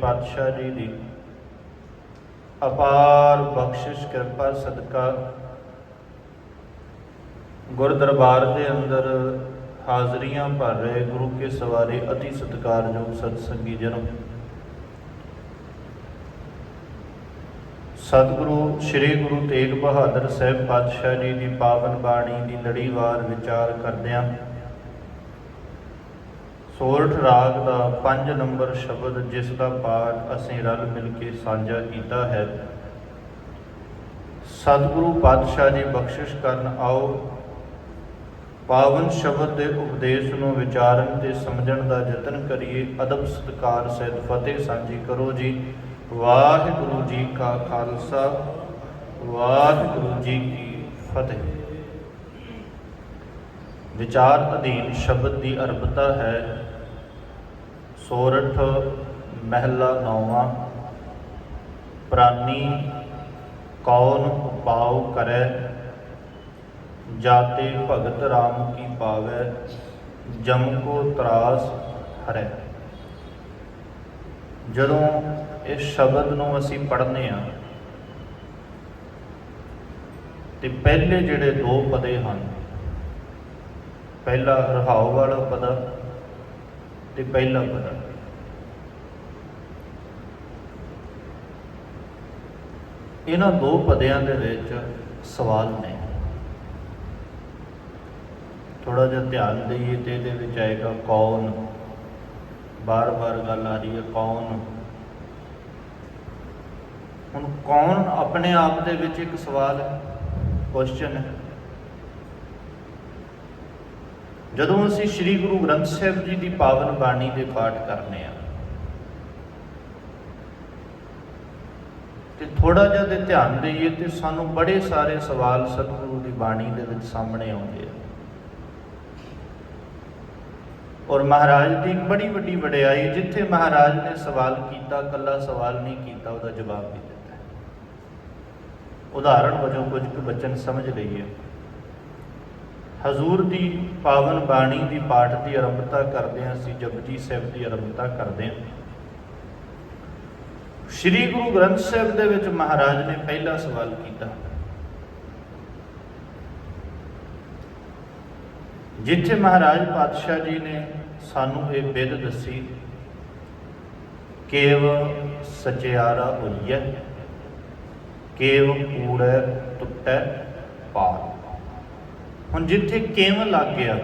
ਪਾਤਸ਼ਾਹ ਜੀ ਦੀ ਅਪਾਰ ਬਖਸ਼ਿਸ਼, ਕਿਰਪਾ, ਸਦਕਾ ਗੁਰ ਦਰਬਾਰ ਦੇ ਅੰਦਰ ਹਾਜ਼ਰੀਆਂ ਭਰ ਰਹੇ ਗੁਰੂ ਕੇ ਸਵਾਰੇ ਅਤੀ ਸਤਿਕਾਰਯੋਗ ਸਤਸੰਗੀ ਜਨਮ। ਸਤਿਗੁਰੂ ਸ੍ਰੀ ਗੁਰੂ ਤੇਗ ਬਹਾਦਰ ਸਾਹਿਬ ਪਾਤਸ਼ਾਹ ਜੀ ਦੀ ਪਾਵਨ ਬਾਣੀ ਦੀ ਲੜੀਵਾਰ ਵਿਚਾਰ ਕਰਦਿਆਂ ਸੋਰਠ ਰਾਗ ਦਾ 5 ਨੰਬਰ ਸ਼ਬਦ ਜਿਸ ਦਾ ਪਾਠ ਅਸੀਂ ਰਲ ਮਿਲ ਕੇ ਸਾਂਝਾ ਕੀਤਾ ਹੈ। ਸਤਿਗੁਰੂ ਪਾਤਸ਼ਾਹ ਜੀ ਬਖਸ਼ਿਸ਼ ਕਰਨ ਆਓ। ਪਾਵਨ ਸ਼ਬਦ ਦੇ ਉਪਦੇਸ਼ ਨੂੰ ਵਿਚਾਰਨ ਤੇ ਸਮਝਣ ਦਾ ਯਤਨ ਕਰੀਏ। ਅਦਬ ਸਤਕਾਰ ਸਹਿਤ ਫਤਿਹ ਸਾਂਝੀ ਕਰੋ ਜੀ। ਵਾਹਿਗੁਰੂ ਜੀ ਕਾ ਖਾਲਸਾ, ਵਾਹਿਗੁਰੂ ਜੀ ਕੀ ਫਤਿਹ। ਵਿਚਾਰ ਅਧੀਨ ਸ਼ਬਦ ਦੀ ਅਰਬਤਾ ਹੈ। ਸੋਰਠ, ਮਹਿਲਾ ਨੌਵਾਂ, ਪ੍ਰਾਨੀ, ਕੌਣ ਉਪਾਉ ਕਰੈ? ਜਾਤੇ ਭਗਤ ਰਾਮ ਕੀ ਪਾਵੈ? ਜਮ ਕੋ ਤਰਾਸ ਹਰੈ। ਜਦੋਂ ਇਸ ਸ਼ਬਦ ਨੂੰ ਅਸੀਂ ਪੜ੍ਹਨੇ ਆ, ਤੇ ਪਹਿਲੇ ਜਿਹੜੇ ਦੋ ਪਦੇ ਹਨ, ਪਹਿਲਾ ਰਹਾਉ ਵਾਲਾ ਪਦਾ ਤੇ ਪਹਿਲਾ ਪਦਾ। ਇਹਨਾਂ ਦੋ ਪਦਿਆਂ ਦੇ ਵਿੱਚ ਸਵਾਲ ਨੇ। ਥੋੜਾ ਜਿਹਾ ਧਿਆਨ ਦੇਈਏ ਤੇ ਇਹਦੇ ਵਿੱਚ ਆਏਗਾ ਕੌਣ। ਬਾਰ-ਬਾਰ ਗੱਲ ਆ ਰਹੀ ਹੈ ਕੌਣ। ਹੁਣ ਕੌਣ ਆਪਣੇ ਆਪ ਦੇ ਵਿੱਚ ਇੱਕ ਸਵਾਲ ਹੈ ਕੁਐਸਚਨ ਹੈ। ਜਦੋਂ ਅਸੀਂ ਸ੍ਰੀ ਗੁਰੂ ਗ੍ਰੰਥ ਸਾਹਿਬ ਜੀ ਦੀ ਪਾਵਨ ਬਾਣੀ ਦੇ ਪਾਠ ਕਰਨੇ ਆ ਤੇ ਥੋੜਾ ਜਿਹਾ ਤੇ ਧਿਆਨ ਦੇਈਏ ਤੇ ਸਾਨੂੰ ਬੜੇ ਸਾਰੇ ਸਵਾਲ ਸਤਿਗੁਰੂ ਦੀ ਬਾਣੀ ਦੇ ਵਿੱਚ ਸਾਹਮਣੇ ਆਉਂਦੇ ਆ। ਔਰ ਮਹਾਰਾਜ ਦੀ ਬੜੀ ਵੱਡੀ ਵਡਿਆਈ ਜਿੱਥੇ ਮਹਾਰਾਜ ਨੇ ਸਵਾਲ ਕੀਤਾ ਕੱਲਾ ਸਵਾਲ ਨਹੀਂ ਕੀਤਾ, ਉਹਦਾ ਜਵਾਬ ਵੀ ਦਿੱਤਾ। ਹੈ ਉਦਾਹਰਣ ਵਜੋਂ ਕੁਝ ਕੁ ਬਚਨ ਸਮਝ ਲਈਏ। ਹਜ਼ੂਰ ਦੀ ਪਾਵਨ ਬਾਣੀ ਦੀ ਪਾਠ ਦੀ ਆਰੰਭਤਾ ਕਰਦੇ ਹਾਂ ਅਸੀਂ ਜਪਜੀ ਸਾਹਿਬ ਦੀ ਆਰੰਭਤਾ ਕਰਦੇ ਹਾਂ। ਸ੍ਰੀ ਗੁਰੂ ਗ੍ਰੰਥ ਸਾਹਿਬ ਦੇ ਵਿੱਚ ਮਹਾਰਾਜ ਨੇ ਪਹਿਲਾ ਸਵਾਲ ਕੀਤਾ। ਜਿੱਥੇ ਮਹਾਰਾਜ ਪਾਤਸ਼ਾਹ ਜੀ ਨੇ ਸਾਨੂੰ ਇਹ ਬਿਧ ਦੱਸੀ, ਕੇਵ ਸਚਿਆਰਾ ਹੋਈਐ, ਕੇਵ ਕੂੜੈ ਟੁੱਟੈ ਪਾਰ ਹੁਣ ਜਿੱਥੇ ਕਿਵੇਂ ਲੱਗ ਗਿਆ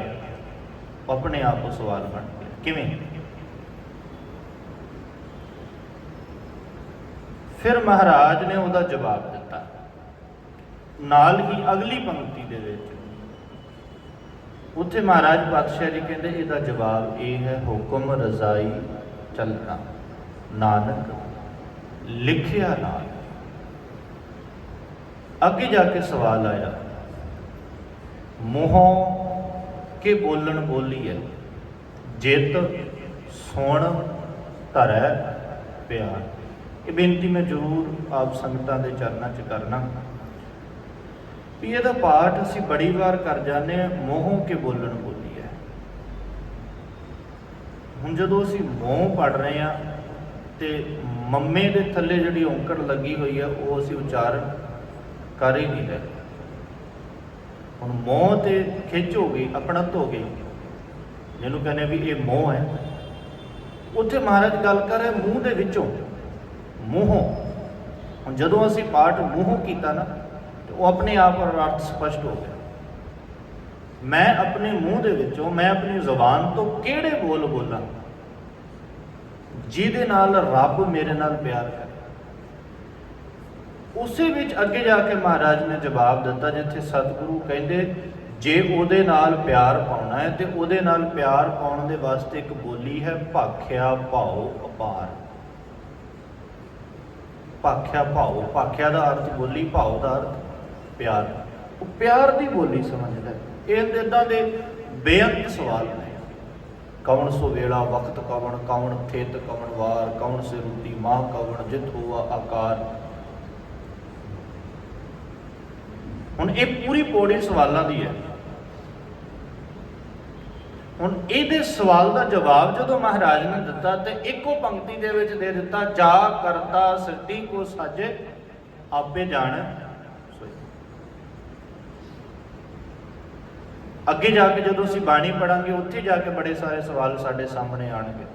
ਆਪਣੇ ਆਪ ਸਵਾਲ ਬਣ ਗਿਆ। ਕਿਵੇਂ? ਫਿਰ ਮਹਾਰਾਜ ਨੇ ਉਹਦਾ ਜਵਾਬ ਦਿੱਤਾ। ਨਾਲ ਹੀ ਅਗਲੀ ਪੰਕਤੀ ਦੇ ਵਿੱਚ ਉੱਥੇ ਮਹਾਰਾਜ ਪਾਤਸ਼ਾਹ ਜੀ ਕਹਿੰਦੇ, ਇਹਦਾ ਜਵਾਬ ਇਹ ਹੈ, ਹੁਕਮ ਰਜ਼ਾਈ ਚੱਲਣਾ। ਨਾਨਕ, ਲਿਖਿਆ ਨਾਲ। ਅੱਗੇ ਜਾ ਕੇ ਸਵਾਲ ਆਇਆ, ਮੂੰਹੋਂ ਕੇ ਬੋਲਣ ਬੋਲੀ ਹੈ? ਜਿਤ, ਸੁਣ, ਧਰੈ, ਪਿਆਰ। ਇਹ ਬੇਨਤੀ ਮੈਂ ਜ਼ਰੂਰ ਆਪ ਸੰਗਤਾਂ ਦੇ ਚਰਨਾਂ 'ਚ ਕਰਨਾ ਵੀ ਇਹਦਾ ਪਾਠ ਅਸੀਂ ਬੜੀ ਵਾਰ ਕਰ ਜਾਂਦੇ ਹਾਂ, ਮੋਹੋਂ ਕੇ ਬੋਲਣ ਬੋਲੀ ਹੈ। ਹੁਣ ਜਦੋਂ ਅਸੀਂ ਮੋਹ ਪੜ ਰਹੇ ਹਾਂ ਤੇ ਮੰਮੇ ਦੇ ਥੱਲੇ ਜਿਹੜੀ ਔਂਕੜ ਲੱਗੀ ਹੋਈ ਹੈ, ਉਹ ਅਸੀਂ ਉਚਾਰਨ ਕਰ ਹੀ ਨਹੀਂ ਰਹੇ। ਹੁਣ ਮੋਹ ਤੇ ਖਿੱਚ ਹੋ ਗਈ ਆਪਣਤ ਹੋ ਗਈ। ਜਿਹਨੂੰ ਕਹਿੰਦੇ ਵੀ ਇਹ ਮੋਹ ਹੈ। ਉੱਥੇ ਮਹਾਰਾਜ ਗੱਲ ਕਰ ਰਿਹਾ, ਮੂੰਹ ਦੇ ਵਿੱਚੋਂ ਮੂੰਹੋਂ। ਹੁਣ ਜਦੋਂ ਅਸੀਂ ਪਾਠ ਮੂੰਹੋਂ ਕੀਤਾ ਨਾ, ਤੇ ਉਹ ਆਪਣੇ ਆਪ ਅਰਥ ਸਪਸ਼ਟ ਹੋ ਗਿਆ। ਮੈਂ ਆਪਣੇ ਮੂੰਹ ਦੇ ਵਿੱਚੋਂ, ਮੈਂ ਆਪਣੀ ਜ਼ੁਬਾਨ ਤੋਂ ਕਿਹੜੇ ਬੋਲ ਬੋਲਾਂ? ਜਿਹਦੇ ਨਾਲ ਰੱਬ ਮੇਰੇ ਨਾਲ ਪਿਆਰ ਕਰੇ। ਉਸੇ ਵਿੱਚ ਅੱਗੇ ਜਾ ਕੇ ਮਹਾਰਾਜ ਨੇ ਜਵਾਬ ਦਿੱਤਾ, ਜਿੱਥੇ ਸਤਿਗੁਰੂ ਕਹਿੰਦੇ, ਜੇ ਉਹਦੇ ਨਾਲ ਪਿਆਰ ਪਾਉਣਾ ਹੈ, ਤੇ ਉਹਦੇ ਨਾਲ ਪਿਆਰ ਪਾਉਣ ਦੇ ਵਾਸਤੇ ਇੱਕ ਬੋਲੀ ਹੈ, ਭਾਖਿਆ ਭਾਉ ਅਪਾਰ। ਭਾਖਿਆ ਭਾਉ ਭਾਖਿਆ ਦਾ ਅਰਥ ਬੋਲੀ, ਭਾਉ ਦਾ ਅਰਥ ਪਿਆਰ। ਉਹ ਪਿਆਰ ਦੀ ਬੋਲੀ ਸਮਝਦਾ ਹੈ। ਇਹ ਇਦਾਂ ਦੇ ਬੇਅੰਤ ਸਵਾਲ ਨੇ। ਕੌਣ ਸੋ ਵੇਲਾ, ਵਕਤ ਕਵਣ ਕੌਣ ਥਿਤ ਕਵਣ ਵਾਰ ਕੌਣ ਸੇ ਰੂਤੀ ਮਾਹ ਕਵਣ ਜਿਤ ਹੋਆ ਆਕਾਰ। ਹੁਣ ਇਹ ਪੂਰੀ ਪੌੜੀ ਸਵਾਲਾਂ ਦੀ ਹੈ। ਹੁਣ ਇਹਦੇ ਸਵਾਲ ਦਾ ਜਵਾਬ ਜਦੋਂ ਮਹਾਰਾਜ ਨੇ ਦਿੱਤਾ ਤੇ ਇੱਕੋ ਪੰਕਤੀ ਦੇ ਵਿੱਚ ਦੇ ਦਿੱਤਾ, ਜਾ ਕਰਤਾ ਸਿੱਧੀ ਕੋ ਸਾਜੇ, ਆਪੇ ਜਾਣ ਅੱਗੇ ਜਾ ਕੇ ਜਦੋਂ ਅਸੀਂ ਬਾਣੀ ਪੜਾਂਗੇ ਉੱਥੇ ਜਾ ਕੇ ਬੜੇ ਸਾਰੇ ਸਵਾਲ ਸਾਡੇ ਸਾਹਮਣੇ ਆਣਗੇ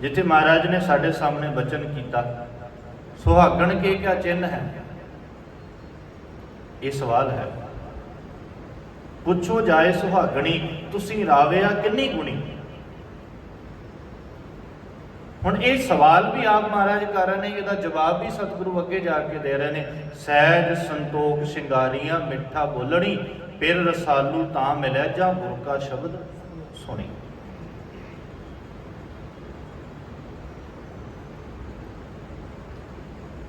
ਜਿੱਥੇ ਮਹਾਰਾਜ ਨੇ ਸਾਡੇ ਸਾਹਮਣੇ ਬਚਨ ਕੀਤਾ, ਸੁਹਾਗਣ ਕੇ ਕਿਆ ਚਿੰਨ ਹੈ? ਇਹ ਸਵਾਲ ਹੈ। ਪੁੱਛੋ ਜਾਏ ਸੁਹਾਗਣੀ, ਤੁਸੀਂ ਰਾਵਿਆ ਕਿੰਨੀ ਗੁਣੀ? ਹੁਣ ਇਹ ਸਵਾਲ ਵੀ ਆਪ ਮਹਾਰਾਜ ਕਰ ਰਹੇ ਨੇ, ਇਹਦਾ ਜਵਾਬ ਵੀ ਸਤਿਗੁਰੂ ਅੱਗੇ ਜਾ ਕੇ ਦੇ ਰਹੇ ਨੇ। ਸਹਿਜ ਸੰਤੋਖ ਸ਼ਿੰਗਾਰੀਆਂ ਮਿੱਠਾ ਬੋਲਣੀ, ਫਿਰ ਰਸਾਲੂ ਤਾਂ ਮਿਲਿਆ ਜਾਂ ਗੁਰਕਾ ਸ਼ਬਦ ਸੁਣੀ।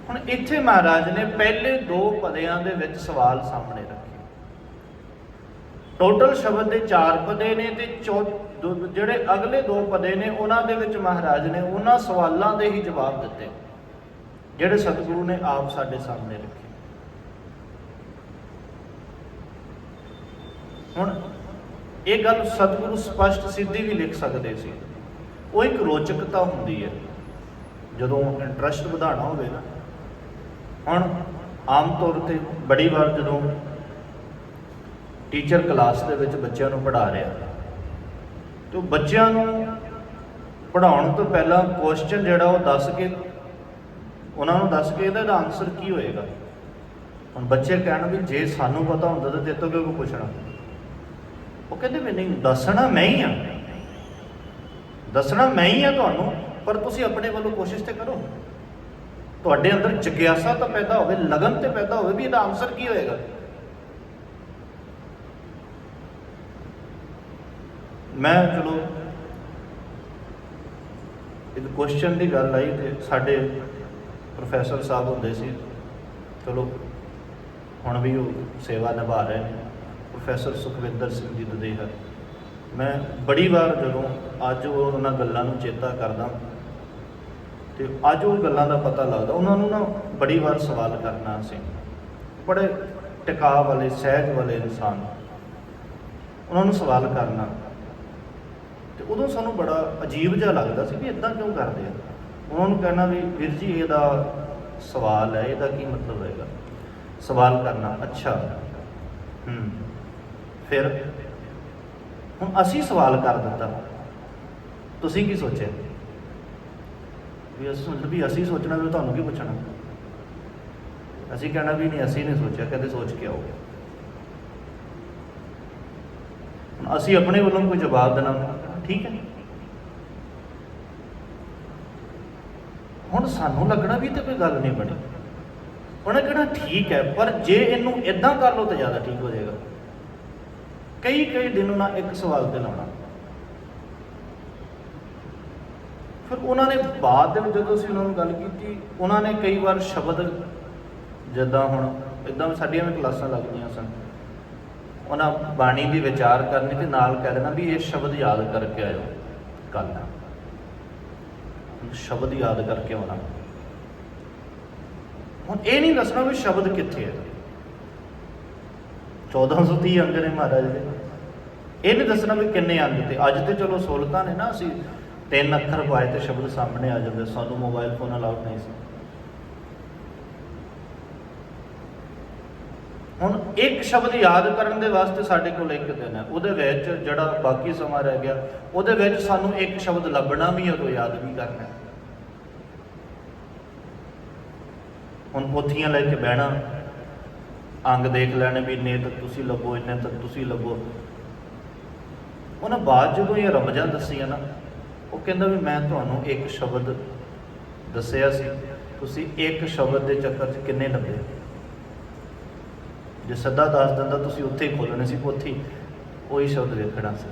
ਹੁਣ ਇੱਥੇ ਮਹਾਰਾਜ ਨੇ ਪਹਿਲੇ ਦੋ ਪਦਿਆਂ ਦੇ ਵਿੱਚ ਸਵਾਲ ਸਾਹਮਣੇ ਰੱਖੇ। ਟੋਟਲ ਸ਼ਬਦ ਦੇ ਚਾਰ ਪਦੇ ਨੇ ਤੇ ਚੌ ਦੋ- ਜਿਹੜੇ ਅਗਲੇ ਦੋ ਪਦੇ ਨੇ, ਉਹਨਾਂ ਦੇ ਵਿੱਚ ਮਹਾਰਾਜ ਨੇ ਉਹਨਾਂ ਸਵਾਲਾਂ ਦੇ ਹੀ ਜਵਾਬ ਦਿੱਤੇ। ਜਿਹੜੇ ਸਤਿਗੁਰੂ ਨੇ ਆਪ ਸਾਡੇ ਸਾਹਮਣੇ ਰੱਖੇ। ਹੁਣ ਇਹ ਗੱਲ ਸਤਿਗੁਰੂ ਸਪਸ਼ਟ ਸਿੱਧੀ ਵੀ ਲਿਖ ਸਕਦੇ ਸੀ। ਉਹ ਇੱਕ ਰੋਚਕਤਾ ਹੁੰਦੀ ਹੈ। ਜਦੋਂ ਇੰਟਰਸਟ ਵਧਾਉਣਾ ਹੋਵੇ ਨਾ। ਹੁਣ ਆਮ ਤੌਰ ਤੇ ਬੜੀ ਵਾਰ ਜਦੋਂ ਟੀਚਰ ਕਲਾਸ ਦੇ ਵਿੱਚ ਬੱਚਿਆਂ ਨੂੰ ਪੜ੍ਹਾ ਰਿਹਾ। ਤੇ ਉਹ ਬੱਚਿਆਂ ਨੂੰ ਪੜ੍ਹਾਉਣ ਤੋਂ ਪਹਿਲਾਂ ਕੁਐਸਚਨ ਜਿਹੜਾ ਉਹ ਦੱਸ ਕੇ, ਉਹਨਾਂ ਨੂੰ ਦੱਸ ਕੇ ਇਹਦਾ ਆਨਸਰ ਕੀ ਹੋਏਗਾ? ਹੁਣ ਬੱਚੇ ਕਹਿਣ ਵੀ ਜੇ ਸਾਨੂੰ ਪਤਾ ਹੁੰਦਾ ਤਾਂ ਤੇਰੇ ਤੋਂ ਕਿਉਂ ਪੁੱਛਣਾ? ਉਹ ਕਹਿੰਦੇ ਵੀ ਨਹੀਂ, ਦੱਸਣਾ ਮੈਂ ਹੀ ਆ। ਦੱਸਣਾ ਮੈਂ ਹੀ ਆ ਤੁਹਾਨੂੰ, ਪਰ ਤੁਸੀਂ ਆਪਣੇ ਵੱਲੋਂ ਕੋਸ਼ਿਸ਼ ਤੇ ਕਰੋ। ਤੁਹਾਡੇ ਅੰਦਰ ਜਿਗਿਆਸਾ ਤਾਂ ਪੈਦਾ ਹੋਵੇ, ਲਗਨ ਤੇ ਪੈਦਾ ਹੋਵੇ ਵੀ ਇਹਦਾ ਆਨਸਰ ਕੀ ਹੋਏਗਾ? ਮੈਂ ਚਲੋ ਇਹ ਕੁਐਸਚਨ ਦੀ ਗੱਲ ਆਈ ਤੇ ਸਾਡੇ ਪ੍ਰੋਫੈਸਰ ਸਾਹਿਬ ਹੁੰਦੇ ਸੀ। ਚਲੋ ਹੁਣ ਵੀ ਉਹ ਸੇਵਾ ਨਿਭਾ ਰਹੇ ਨੇ। ਪ੍ਰੋਫੈਸਰ ਸੁਖਵਿੰਦਰ ਸਿੰਘ ਜੀ ਦਦੇਹਾ ਮੈਂ ਬੜੀ ਵਾਰ ਜਦੋਂ ਅੱਜ ਉਹ ਉਹਨਾਂ ਗੱਲਾਂ ਨੂੰ ਚੇਤਾ ਕਰਦਾ ਤੇ ਅੱਜ ਉਹ ਗੱਲਾਂ ਦਾ ਪਤਾ ਲੱਗਦਾ, ਉਹਨਾਂ ਨੂੰ ਨਾ ਬੜੀ ਵਾਰ ਸਵਾਲ ਕਰਨਾ ਸੀ। ਬੜੇ ਟਿਕਾਅ ਵਾਲੇ, ਸਹਿਜ ਵਾਲੇ ਇਨਸਾਨ। ਉਹਨਾਂ ਨੂੰ ਸਵਾਲ ਕਰਨਾ। ਤੇ ਉਦੋਂ ਸਾਨੂੰ ਬੜਾ ਅਜੀਬ ਜਿਹਾ ਲੱਗਦਾ ਸੀ ਵੀ ਇਦਾਂ ਕਿਉਂ ਕਰਦੇ ਆ। ਉਹਨਾਂ ਨੂੰ ਕਹਿਣਾ ਵੀ ਵੀਰ ਜੀ, ਇਹਦਾ ਸਵਾਲ ਹੈ, ਇਹਦਾ ਕੀ ਮਤਲਬ ਹੋਏਗਾ ਸਵਾਲ ਕਰਨਾ, ਅੱਛਾ। ਹੂੰ। ਫਿਰ ਹੁਣ ਅਸੀਂ ਸਵਾਲ ਕਰ ਦਿੱਤਾ। ਤੁਸੀਂ ਕੀ ਸੋਚਿਆ? ਵੀ ਅਸੀਂ ਸੋਚ, ਵੀ ਅਸੀਂ ਸੋਚਣਾ ਵੀ ਤੁਹਾਨੂੰ ਕੀ ਪੁੱਛਣਾ? ਅਸੀਂ ਕਹਿਣਾ ਵੀ ਨਹੀਂ, ਅਸੀਂ ਨਹੀਂ ਸੋਚਿਆ ਕਦੇ ਸੋਚ ਕੇ ਆਓ। ਹੁਣ ਅਸੀਂ ਆਪਣੇ ਵੱਲੋਂ ਕੋਈ ਜਵਾਬ ਦੇਣਾ। ਠੀਕ ਹੈ। ਹੁਣ ਸਾਨੂੰ ਲੱਗਣਾ ਵੀ ਇਹ ਤੇ ਕੋਈ ਗੱਲ ਨਹੀਂ ਬਣੀ। ਉਹਨੇ ਕਹਿਣਾ ਠੀਕ ਹੈ, ਪਰ ਜੇ ਇਹਨੂੰ ਇਦਾਂ ਕਰ ਲਓ ਤਾਂ ਜ਼ਿਆਦਾ ਠੀਕ ਹੋ ਜਾਏਗਾ। ਕਈ ਕਈ ਦਿਨ ਉਹਨਾਂ ਇੱਕ ਸਵਾਲ ਤੇ ਲਾਉਣਾ। ਫਿਰ ਉਹਨਾਂ ਨੇ ਬਾਅਦ ਦੇ ਵਿੱਚ ਜਦੋਂ ਅਸੀਂ ਉਹਨਾਂ ਨੂੰ ਗੱਲ ਕੀਤੀ, ਉਹਨਾਂ ਨੇ ਕਈ ਵਾਰ ਸ਼ਬਦ ਜਿੱਦਾਂ ਹੁਣ, ਇਦਾਂ ਸਾਡੀਆਂ ਵੀ ਕਲਾਸਾਂ ਲੱਗਦੀਆਂ ਸਨ। ਉਹਨਾਂ ਬਾਣੀ ਦੀ ਵਿਚਾਰ ਕਰਨੀ ਤੇ ਨਾਲ ਕਹਿ ਦੇਣਾ ਵੀ ਇਹ ਸ਼ਬਦ ਯਾਦ ਕਰਕੇ ਆਇਓ ਕੱਲ ਸ਼ਬਦ ਯਾਦ ਕਰਕੇ ਆਉਣਾ। ਹੁਣ ਇਹ ਨਹੀਂ ਦੱਸਣਾ ਵੀ ਸ਼ਬਦ ਕਿੱਥੇ ਹੈ। 1430 ਅੰਗ ਨੇ ਮਹਾਰਾਜ ਦੇ। ਇਹ ਨਹੀਂ ਦੱਸਣਾ ਵੀ ਕਿੰਨੇ ਅੰਗ ਤੇ। ਅੱਜ ਤੇ ਚਲੋ ਸਹੂਲਤਾਂ ਨੇ ਨਾ, ਅਸੀਂ ਤਿੰਨ ਅੱਖਰ ਪਾਏ ਤੇ ਸ਼ਬਦ ਸਾਹਮਣੇ ਆ ਜਾਂਦੇ। ਸਾਨੂੰ ਮੋਬਾਈਲ ਫੋਨ ਅਲਾਉਡ ਨਹੀਂ ਸੀ। ਹੁਣ ਇੱਕ ਸ਼ਬਦ ਯਾਦ ਕਰਨ ਦੇ ਵਾਸਤੇ ਸਾਡੇ ਕੋਲ ਇੱਕ ਦਿਨ ਹੈ। ਉਹਦੇ ਵਿੱਚ ਜਿਹੜਾ ਬਾਕੀ ਸਮਾਂ ਰਹਿ ਗਿਆ, ਉਹਦੇ ਵਿੱਚ ਸਾਨੂੰ ਇੱਕ ਸ਼ਬਦ ਲੱਭਣਾ ਵੀ ਹੈ ਉਹ ਯਾਦ ਵੀ ਕਰਨਾ ਹੁਣ ਪੋਥੀਆਂ ਲੈ ਕੇ ਬਹਿਣਾ, ਅੰਗ ਦੇਖ ਲੈਣੇ ਵੀ ਇੰਨੇ ਤੱਕ ਤੁਸੀਂ ਲੱਭੋ, ਇੰਨੇ ਤੱਕ ਤੁਸੀਂ ਲੱਭੋ। ਉਹਨਾਂ ਬਾਅਦ ਜਦੋਂ ਇਹ ਰਮਜ਼ਾਂ ਦੱਸੀਆਂ ਨਾ, ਉਹ ਕਹਿੰਦਾ ਵੀ ਮੈਂ ਤੁਹਾਨੂੰ ਇੱਕ ਸ਼ਬਦ ਦੱਸਿਆ ਸੀ। ਤੁਸੀਂ ਇੱਕ ਸ਼ਬਦ ਦੇ ਚੱਕਰ 'ਚ ਕਿੰਨੇ ਲੱਭੇ? ਜੇ ਸਦਾ ਦੱਸ ਦਿੰਦਾ ਤੁਸੀਂ ਉੱਥੇ ਹੀ ਖੋਲਣੇ ਸੀ ਪੋਥੀ ਉਹੀ ਸ਼ਬਦ ਵੇਖਣਾ ਸੀ।